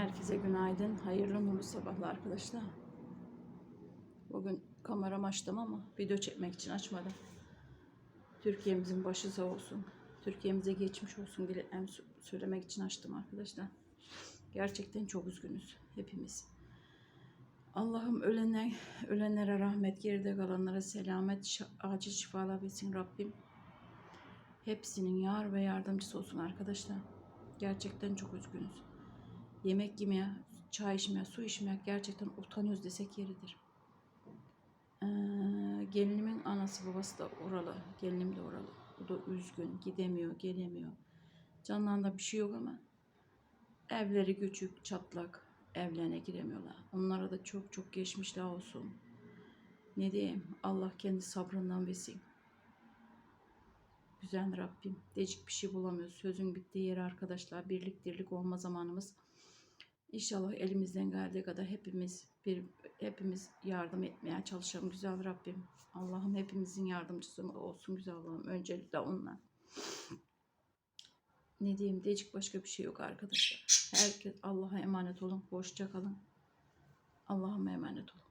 Herkese günaydın. Hayırlı nurlu sabahlar arkadaşlar. Bugün kameramı açtım ama video çekmek için açmadım. Türkiye'mizin başı sağ olsun. Türkiye'mize geçmiş olsun sö- söylemek için açtım arkadaşlar. Gerçekten çok üzgünüz hepimiz. Allah'ım ölenler, ölenlere rahmet, geride kalanlara selamet, acil şifalar versin Rabbim. Hepsinin yar ve yardımcısı olsun arkadaşlar. Gerçekten çok üzgünüz. Yemek yemeye, çay içmeye, su içmeye gerçekten utanıyoruz desek yeridir. Ee, gelinimin anası babası da oralı. Gelinim de oralı. O da üzgün. Gidemiyor, gelemiyor. Canlarında bir şey yok ama evleri küçük, çatlak. Evlerine giremiyorlar. Onlara da çok çok geçmişler olsun. Ne diyeyim? Allah kendi sabrından versin. Güzel Rabbim. Decik bir şey bulamıyoruz. Sözün bittiği yere arkadaşlar. Birlik dirlik olma zamanımız. İnşallah elimizden geldiği kadar hepimiz bir hepimiz yardım etmeye çalışalım güzel Rabbim. Allah'ım hepimizin yardımcısı olsun güzel Allah'ım. Öncelikle onunla. Ne diyeyim diyecek başka bir şey yok arkadaşlar. Herkes Allah'a emanet olun. Hoşça kalın. Allah'a emanet olun.